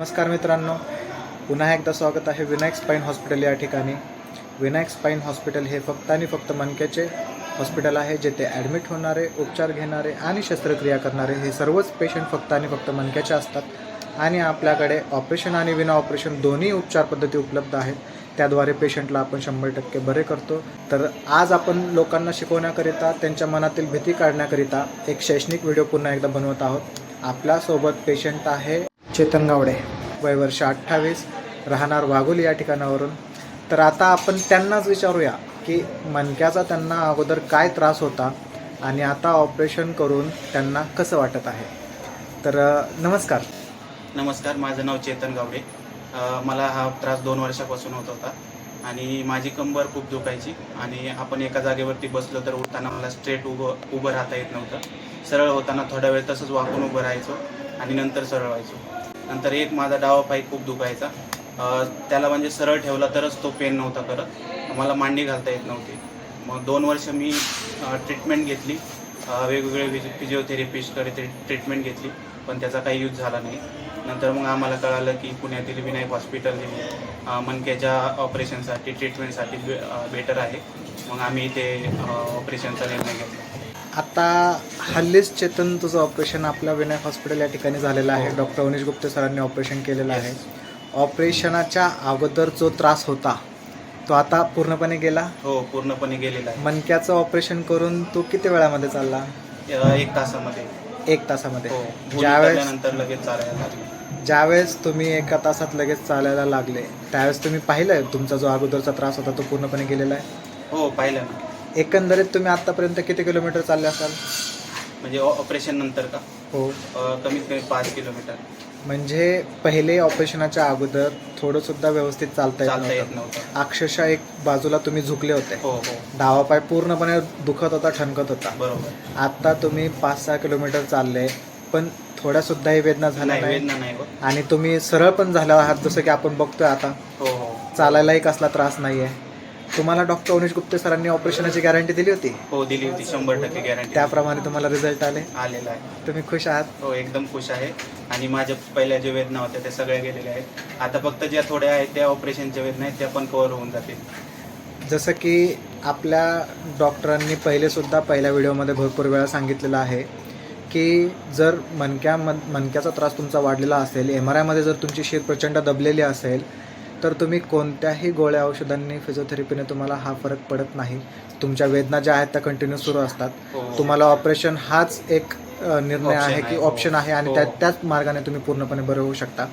नमस्कार मित्रांनो. पुन्हा एकदा स्वागत आहे विनायक स्पाईन हॉस्पिटल या ठिकाणी. विनायक स्पाईन हॉस्पिटल हे फक्त आणि फक्त मनक्याचे हॉस्पिटल आहे जेथे ॲडमिट होणारे उपचार घेणारे आणि शस्त्रक्रिया करणारे हे सर्वच पेशंट फक्त आणि फक्त मनक्याचे असतात. आणि आपल्याकडे ऑपरेशन आणि विना ऑपरेशन दोन्ही उपचार पद्धती उपलब्ध आहेत. त्याद्वारे पेशंटला आपण शंभर टक्के बरे करतो. तर आज आपण लोकांना शिकवण्याकरिता त्यांच्या मनातील भीती काढण्याकरिता एक शैक्षणिक व्हिडिओ पुन्हा एकदा बनवत आहोत. आपल्यासोबत पेशंट आहे चेतन गावडे. वय वर्ष अठ्ठावीस राहणार वाघोली या ठिकाणावरून. तर आता आपण त्यांनाच विचारूया की मनक्याचा त्यांना अगोदर काय त्रास होता आणि आता ऑपरेशन करून त्यांना कसं वाटत आहे? तर नमस्कार. नमस्कार माझं नाव चेतन गावडे. मला हा त्रास दोन वर्षापासून होत होता आणि माझी कंबर खूप दुखायची आणि आपण एका जागेवरती बसलो तर उठताना मला स्ट्रेट उभं उभं राहता येत नव्हतं. सरळ होताना थोडा वेळ तसंच वाकून उभं राहायचो आणि नंतर सरळ व्हायचो. नंतर एक माझा डावा पाय खूप दुखायचा. त्याला म्हणजे सरळ ठेवला तरच तो पेन नव्हता करत. मला मांडी घालता येत नव्हती. मग दोन वर्ष मी ट्रीटमेंट घेतली. वेगवेगळे फिजिओथेरपिस्टकडे ते ट्रीटमेंट घेतली. पण त्याचा काही यूज झाला नाही. नंतर मग आम्हाला कळालं की पुण्यातील विनायक हॉस्पिटल हे मनक्याच्या ऑपरेशनसाठी ट्रीटमेंटसाठी बेटर आहे. मग आम्ही ते ऑपरेशनचा निर्णय घेतला. आता हल्लीच चेतन तुझं ऑपरेशन आपल्या विनायक हॉस्पिटल या ठिकाणी झालेलं आहे. हो. डॉक्टर अनिश गुप्ते सरांनी ऑपरेशन केलेलं आहे. ऑपरेशनाच्या अगोदर जो त्रास होता तो आता पूर्णपणे गेला? हो पूर्णपणे गेलेला आहे. मणक्याचं ऑपरेशन करून तू किती वेळामध्ये चालला? अ, एक तासामध्ये. एक तासामध्ये. हो ज्यावेळेस लगेच चालायला लागले. ज्यावेळेस तुम्ही एका तासात लगेच चालायला लागले त्यावेळेस तुम्ही पाहिलंय तुमचा जो अगोदरचा त्रास होता तो पूर्णपणे गेलेला आहे? हो पाहिलं ना. एकंदरीत तुम्ही आतापर्यंत किती किलोमीटर चालले असाल? म्हणजे ऑपरेशन नंतर का? हो. अ, कमीत कमी पाच किलोमीटर. म्हणजे पहिले ऑपरेशनाच्या अगोदर थोडं सुद्धा व्यवस्थित चालता येत चालता येत नव्हतं. नव्हतं. अक्षरशः एक बाजूला तुम्ही झुकले होते. हो हो. डावा पाय पूर्णपणे दुखत होता ठणकत होता. बरोबर. आता तुम्ही पाच सहा किलोमीटर चालले पण थोड्या सुद्धाही वेदना झाल्या नाही नाही. वेदना नाही होत. आणि तुम्ही सरळ पण झाला आहात जसं की आपण बघतोय आता. हो हो. चालायलाही कसला त्रास नाही आहे तुम्हाला डॉक्टर अनिश गुप्ते सरांनी ऑपरेशनाची गॅरंटी दिली होती? हो दिली होती. शंभर टक्के गॅरंटी त्याप्रमाणे तुम्हाला रिझल्ट आले? आलेला आहे. तुम्ही खुश आहात? हो एकदम खुश आहे. आणि माझ्या पहिल्या ज्या वेदना होत्या त्या सगळ्या गेलेल्या आहेत. आता फक्त ज्या थोड्या आहेत त्या ऑपरेशनच्या वेदना आहेत त्या पण कव्हर होऊन जातील. जसं की आपल्या डॉक्टरांनी पहिले सुद्धा पहिल्या व्हिडिओमध्ये भरपूर वेळा सांगितलेलं आहे की जर मणक्या मणक्याचा त्रास तुमचा वाढलेला असेल एम आर आयमध्ये जर तुमची शीर प्रचंड दबलेली असेल तर तुम्ही कोणत्याही गोळ्या औषधांनी फिजिओथेरपीने तुम्हाला हा फरक पडत नाही. तुमच्या वेदना ज्या आहेत त्या कंटिन्यू सुरू असतात. हो. तुम्हाला ऑपरेशन हाच एक निर्णय आहे की आहे, हो. ऑप्शन आहे आणि हो. त्या त्याच मार्गाने तुम्ही पूर्णपणे बरं होऊ शकता.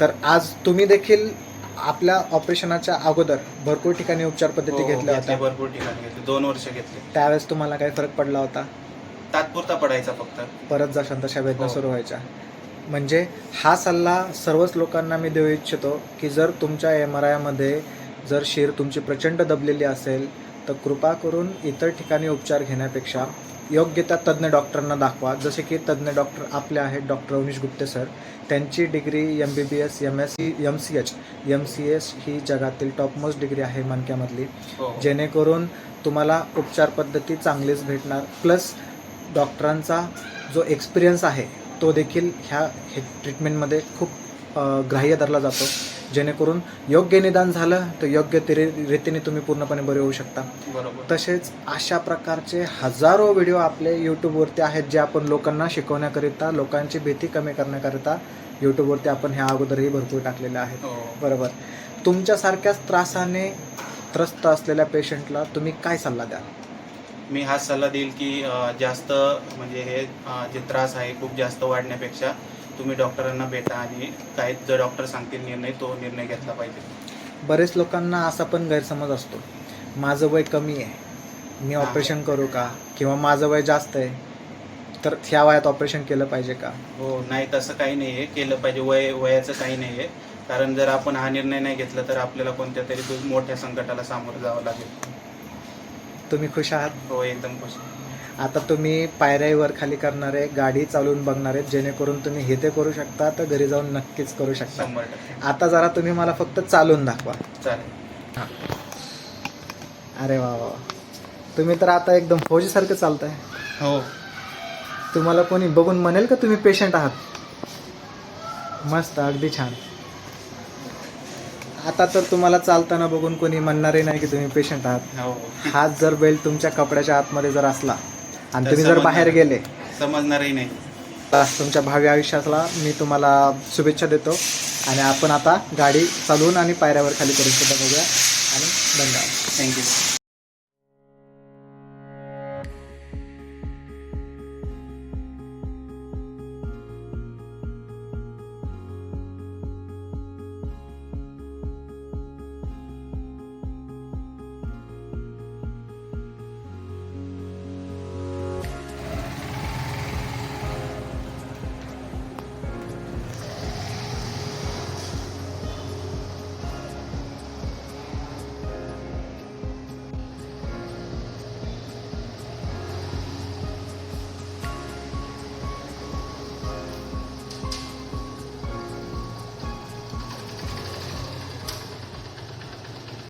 तर आज तुम्ही देखील आपल्या ऑपरेशनाच्या अगोदर भरपूर ठिकाणी उपचार पद्धती घेतल्या घेतले, होत्या. भरपूर ठिकाणी घेतले. दोन वर्ष घेतले. त्यावेळेस तुम्हाला काही फरक पडला होता? तात्पुरता पडायचा फक्त. परत जशा तशा वेदना. सुरू व्हायच्या. म्हणजे हा सल्ला सर्वच लोकांना मी देऊ इच्छितो की जर तुमच्या एम आर आयमध्ये जर शिर तुमची प्रचंड दबलेली असेल तर कृपा करून इतर ठिकाणी उपचार घेण्यापेक्षा योग्य त्या तज्ज्ञ डॉक्टरांना दाखवा. जसे की तज्ज्ञ डॉक्टर आपले आहेत डॉक्टर अनिश गुप्ते सर. त्यांची degree M B B S M S C M C H M C S ही जगातील टॉपमोस्ट डिग्री आहे मणक्यामधली. हो. जेणेकरून तुम्हाला उपचार पद्धती चांगलीच भेटणार. प्लस डॉक्टरांचा जो एक्सपिरियन्स आहे तो देखील ह्या हे ट्रीटमेंटमध्ये खूप ग्राह्य धरला जातो. जेणेकरून योग्य निदान झालं तर योग्य ते रीतीने तुम्ही पूर्णपणे बरे होऊ शकता. बरोबर. तसेच अशा प्रकारचे हजारो व्हिडिओ आपले यूट्यूबवरती आहेत जे आपण लोकांना शिकवण्याकरिता लोकांची भीती कमी करण्याकरिता यूट्यूबवरती आपण ह्या अगोदरही भरपूर टाकलेले आहेत. हो. बरोबर. तुमच्यासारख्याच त्रासाने त्रस्त असलेल्या पेशंटला तुम्ही काय सल्ला द्याल? मी हा सल्ला देईल की जास्त म्हणजे हे जे त्रास आहे खूप जास्त वाढण्यापेक्षा तुम्ही डॉक्टरांना भेटा आणि काय जर डॉक्टर सांगतील निर्णय तो निर्णय घेतला पाहिजे. बरेच लोकांना असा पण गैरसमज असतो. माझं वय कमी आहे. मी. ऑपरेशन करू का? किंवा माझं वय जास्त आहे तर ह्या वयात ऑपरेशन केलं पाहिजे का? हो नाही तसं काही नाही आहे. केलं पाहिजे. वय वयाचं काही नाही आहे. कारण जर आपण हा निर्णय नाही घेतला तर आपल्याला कोणत्या तरी मोठ्या संकटाला सामोरं जावं लागेल. तुम्ही खुश आहात? हो एकदम खुश. आता तुम्ही पायऱ्यावर खाली करणारे गाडी चालवून बघणारे जेणेकरून तुम्ही हे ते करू शकता तर घरी जाऊन नक्कीच करू शकता. शंभर टक्के. आता जरा तुम्ही मला फक्त चालून दाखवा. चालेल. अरे वा वा तुम्ही तर आता एकदम फौजीसारखं चालताय. हो. तुम्हाला कोणी बघून म्हणेल का तुम्ही पेशंट आहात? मस्त अगदी छान. आता तर तुम्हाला चालताना बघून कोणी म्हणणारही नाही की तुम्ही पेशंट आहात. हो. हाच जर बेल्ट तुमच्या कपड्याच्या आतमध्ये जर असला आणि तर तुम्ही जर बाहेर. गेले. समजणारही नाही. तर तुमच्या भावी आयुष्याला मी तुम्हाला शुभेच्छा देतो. आणि आपण आता गाडी चालवून आणि पायऱ्यावर खाली करून सुद्धा बघूया. आणि धन्यवाद. थँक्यू